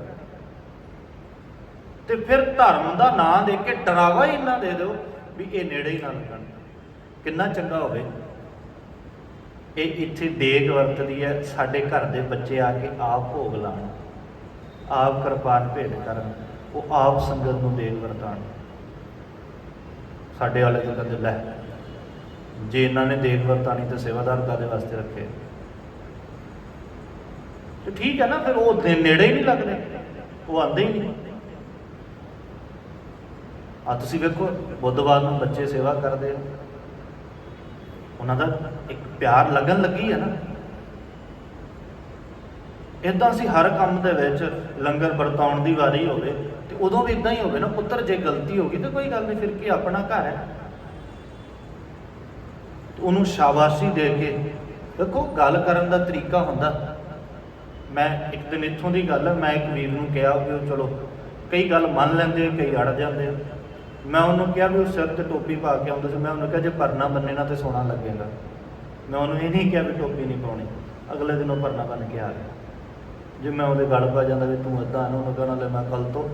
ਤੇ ਫਿਰ ਧਰਮ ਦਾ ਨਾਂ ਦੇ ਕੇ ਡਰਾਵਾ ਹੀ ਇੰਨਾ ਦੇ ਦਿਓ ਵੀ ਇਹ ਨੇੜੇ ਹੀ ਨਾ ਲੱਗਣ। ਕਿੰਨਾ ਚੰਗਾ ਹੋਵੇ। ਇਹ ਇੱਥੇ ਦੇਗ ਵਰਤਦੀ ਹੈ, ਸਾਡੇ ਘਰ ਦੇ ਬੱਚੇ ਆ ਕੇ ਆਪ ਭੋਗ ਲਾਣ, ਆਪ ਕਿਰਪਾਨ ਭੇਟ ਕਰਨ, ਉਹ ਆਪ ਸੰਗਤ ਨੂੰ ਦੇਗ ਵਰਤਾਣ। ਸਾਡੇ ਵਾਲੇ ਤਾਂ ਕਹਿੰਦੇ, ਲੈ ਜੇ ਇਹਨਾਂ ਨੇ ਦੇਖ ਵਰਤਾਣੀ ਤੇ ਸੇਵਾਦਾਰ ਕਾਦੇ ਵਾਸਤੇ ਰੱਖੇ? ਤੇ ਠੀਕ ਹੈ ਨਾ, ਫਿਰ ਉਹ ਨੇੜੇ ਹੀ ਨਹੀਂ ਲੱਗਦੇ। ਉਹ ਆਉਂਦੇ ਹੀ ਨਹੀਂ। ਆ ਤੁਸੀਂ ਵੇਖੋ, ਬੁੱਧਵਾਰ ਨੂੰ ਬੱਚੇ ਸੇਵਾ ਕਰਦੇ ਆ। ਉਹਨਾਂ ਦਾ ਇੱਕ ਪਿਆਰ ਲੱਗਣ ਲੱਗੀ ਹੈ ਨਾ। ਇਦਾਂ ਅਸੀਂ ਹਰ ਕੰਮ ਦੇ ਵਿੱਚ ਲੰਗਰ ਵਰਤਾਉਣ ਦੀ ਵਾਰੀ ਹੋਵੇ ਤੇ ਉਦੋਂ ਵੀ ਇਦਾਂ ਹੀ ਹੋਵੇ ਨਾ, ਪੁੱਤਰ ਜੇ ਗਲਤੀ ਹੋ ਗਈ ਤੇ ਕੋਈ ਗੱਲ ਨਹੀਂ, ਫਿਰ ਕੀ ਆਪਣਾ ਘਰ ਹੈ? ਉਹਨੂੰ ਸ਼ਾਬਾਸ਼ੀ ਦੇ ਕੇ ਦੇਖੋ ਗੱਲ ਕਰਨ ਦਾ ਤਰੀਕਾ ਹੁੰਦਾ। ਮੈਂ ਇੱਕ ਦਿਨ ਇੱਥੋਂ ਦੀ ਗੱਲ ਮੈਂ ਇੱਕ ਵੀਰ ਨੂੰ ਕਿਹਾ ਵੀ ਉਹ ਚਲੋ, ਕਈ ਗੱਲ ਮੰਨ ਲੈਂਦੇ ਕਈ ਅੜ ਜਾਂਦੇ ਮੈਂ ਉਹਨੂੰ ਕਿਹਾ ਵੀ ਉਹ ਸਿਰ ਤੇ ਟੋਪੀ ਪਾ ਕੇ ਆਉਂਦਾ ਸੀ, ਮੈਂ ਉਹਨੂੰ ਕਿਹਾ ਜੇ ਪਰਨਾ ਬੰਨੇ ਨਾ ਤੇ ਸੋਹਣਾ ਲੱਗੇਗਾ। ਮੈਂ ਉਹਨੂੰ ਇਹ ਨਹੀਂ ਕਿਹਾ ਵੀ ਟੋਪੀ ਨਹੀਂ ਪਾਉਣੀ, ਅਗਲੇ ਦਿਨ ਉਹ ਪਰਨਾ ਬੰਨ ਕੇ ਆ ਗਿਆ। ਜੇ ਮੈਂ ਉਹਦੇ ਗਲ ਪਾ ਜਾਂਦਾ ਵੀ ਤੂੰ ਇਦਾਂ ਨਾ, ਉਹਨੂੰ ਕਹਿਣਾ ਲੈ ਮੈਂ ਕੱਲ ਤੋਂ,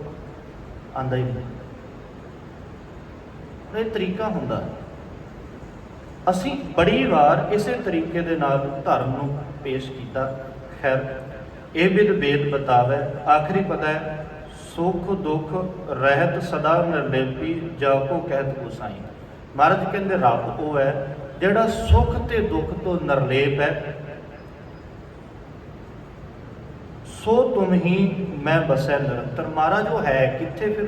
ਆਂਦਾ ਹੀ ਨਹੀਂ। ਇਹ ਤਰੀਕਾ ਹੁੰਦਾ। ਅਸੀਂ ਬੜੀ ਵਾਰ ਇਸੇ ਤਰੀਕੇ ਦੇ ਨਾਲ ਧਰਮ ਨੂੰ ਪੇਸ਼ ਕੀਤਾ। ਖੈਰ, ਇਹ ਵਿਦ ਵੇਦ ਬਤਾਵੇ, ਆਖਰੀ ਪਤਾ ਹੈ, ਸੁਖ, ਦੁਖ, ਰਹਿਤ ਸਦਾ ਨਿਰਲੇਪੀ ਜਾ ਕੋ ਕਹਿਤ ਗੁਸਾਈ। ਮਹਾਰਾਜ ਕਹਿੰਦੇ, ਰੱਬ ਉਹ ਹੈ ਜਿਹੜਾ ਸੁਖ ਤੇ ਦੁੱਖ ਤੋਂ ਨਿਰਲੇਪ ਹੈ। ਸੋ ਤੁਮ ਹੀ ਮੈਂ ਬਸੈ ਨਿਰੰਤਰ। ਮਹਾਰਾਜ ਉਹ ਹੈ ਕਿੱਥੇ ਫਿਰ?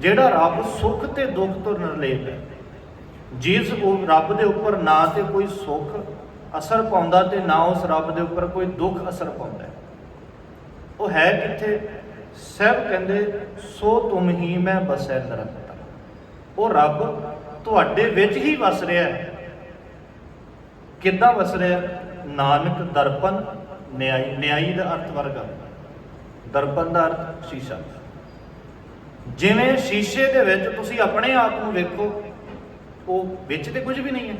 ਜਿਹੜਾ ਰੱਬ ਸੁੱਖ ਤੇ ਦੁੱਖ ਤੋਂ ਨਿਰਲੇਪ ਹੈ। ਜਿਸ ਉਹ ਰੱਬ ਦੇ ਉੱਪਰ ਨਾ ਤੇ ਕੋਈ ਸੁੱਖ ਅਸਰ ਪਾਉਂਦਾ ਤੇ ਨਾ ਉਸ ਰੱਬ ਦੇ ਉੱਪਰ ਕੋਈ ਦੁੱਖ ਅਸਰ ਪਾਉਂਦਾ ਉਹ ਹੈ ਕਿੱਥੇ? ਸਭ ਕਹਿੰਦੇ, ਸੋ ਤੁਮ ਹੀ ਮੈਂ ਬਸੈ ਨਿਰੰਤਰ। ਉਹ ਰੱਬ ਤੁਹਾਡੇ ਵਿੱਚ ਹੀ ਵਸ ਰਿਹਾ ਹੈ। ਕਿੱਦਾਂ ਵਸ ਰਿਹਾ? ਨਾਨਕ ਦਰਪਨ, ਨਿਆਈ ਨਿਆਈ ਦਾ ਅਰਥ ਵਰਗਾ। ਦਰਪਨ ਦਾ ਅਰਥ ਸ਼ੀਸ਼ਾ। ਜਿਵੇਂ ਸ਼ੀਸ਼ੇ ਦੇ ਵਿੱਚ ਤੁਸੀਂ ਆਪਣੇ ਆਪ ਨੂੰ ਵੇਖੋ ਉਹ ਵਿੱਚ ਤੇ ਕੁਝ ਵੀ ਨਹੀਂ ਹੈ।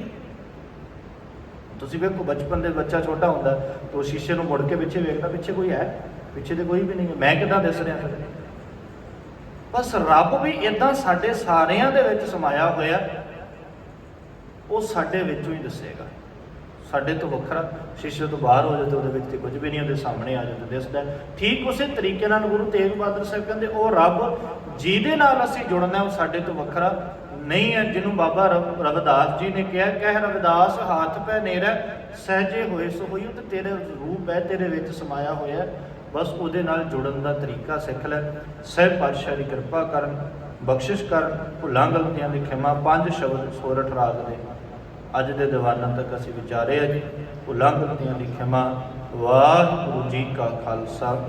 ਤੁਸੀਂ ਵੇਖੋ ਬਚਪਨ ਦੇ ਬੱਚਾ ਛੋਟਾ ਹੁੰਦਾ ਹੈ, ਉਹ ਸ਼ੀਸ਼ੇ ਨੂੰ ਮੁੜ ਕੇ ਪਿੱਛੇ ਵੇਖਦਾ ਪਿੱਛੇ ਕੋਈ ਹੈ? ਪਿੱਛੇ ਤੇ ਕੋਈ ਵੀ ਨਹੀਂ ਹੈ। ਮੈਂ ਕਿੱਦਾਂ ਦਿਸ ਰਿਹਾ? ਬਸ ਰੱਬ ਵੀ ਇਦਾਂ ਸਾਡੇ ਸਾਰਿਆਂ ਦੇ ਵਿੱਚ ਸਮਾਇਆ ਹੋਇਆ ਉਹ ਸਾਡੇ ਵਿੱਚੋਂ ਹੀ ਦੱਸੇਗਾ। ਸਾਡੇ ਤੋਂ ਵੱਖਰਾ ਸ਼ੀਸ਼ੇ ਤੋਂ ਬਾਹਰ ਹੋ ਜਾਏ ਤਾਂ ਉਹਦੇ ਵਿੱਚ ਤੇ ਕੁਝ ਵੀ ਨਹੀਂ ਉਹਦੇ ਸਾਹਮਣੇ ਆ ਜਾਏ ਦਿਸਦਾ ਠੀਕ ਉਸੇ ਤਰੀਕੇ ਨਾਲ ਗੁਰੂ ਤੇਗ ਬਹਾਦਰ ਸਾਹਿਬ ਕਹਿੰਦੇ ਉਹ ਰੱਬ ਜਿਹਦੇ ਨਾਲ ਅਸੀਂ ਜੁੜਨਾ ਉਹ ਸਾਡੇ ਤੋਂ ਵੱਖਰਾ ਨਹੀਂ ਹੈ, ਜਿਹਨੂੰ ਬਾਬਾ ਰਵ- ਰਵਿਦਾਸ ਜੀ ਨੇ ਕਿਹਾ, ਕਹਿ ਰਵਿਦਾਸ, ਹੱਥ ਪੈ ਨੇਰਾ, ਸਹਜੇ ਹੋਏ ਸੋ ਹੋਈ ਤੇ ਤੇਰੇ ਰੂਪ ਹੈ, ਤੇਰੇ ਵਿੱਚ ਸਮਾਇਆ ਹੋਇਆ ਬਸ ਉਹਦੇ ਨਾਲ ਜੁੜਨ ਦਾ ਤਰੀਕਾ ਸਿੱਖ ਲੈ। ਸਹਿਬ ਪਾਤਸ਼ਾਹ ਦੀ ਕਿਰਪਾ ਕਰਨ, ਬਖਸ਼ਿਸ਼ ਕਰਨ ਭੁੱਲਾਂ ਗਲਤੀਆਂ ਦੀ ਖਿਮਾ, ਪੰਜ ਸ਼ਬਦ ਸੋਰਠ ਰਾਗ ਦੇ। ਅੱਜ ਦੇ ਦੀਵਾਨਾਂ ਤੱਕ ਅਸੀਂ ਵਿਚਾਰੇ ਆ ਜੀ, ਭੁੱਲਾਂ ਗਲਤੀਆਂ ਦੀ ਖਿਮਾ। ਵਾਹਿਗੁਰੂ ਜੀ ਕਾ ਖਾਲਸਾ।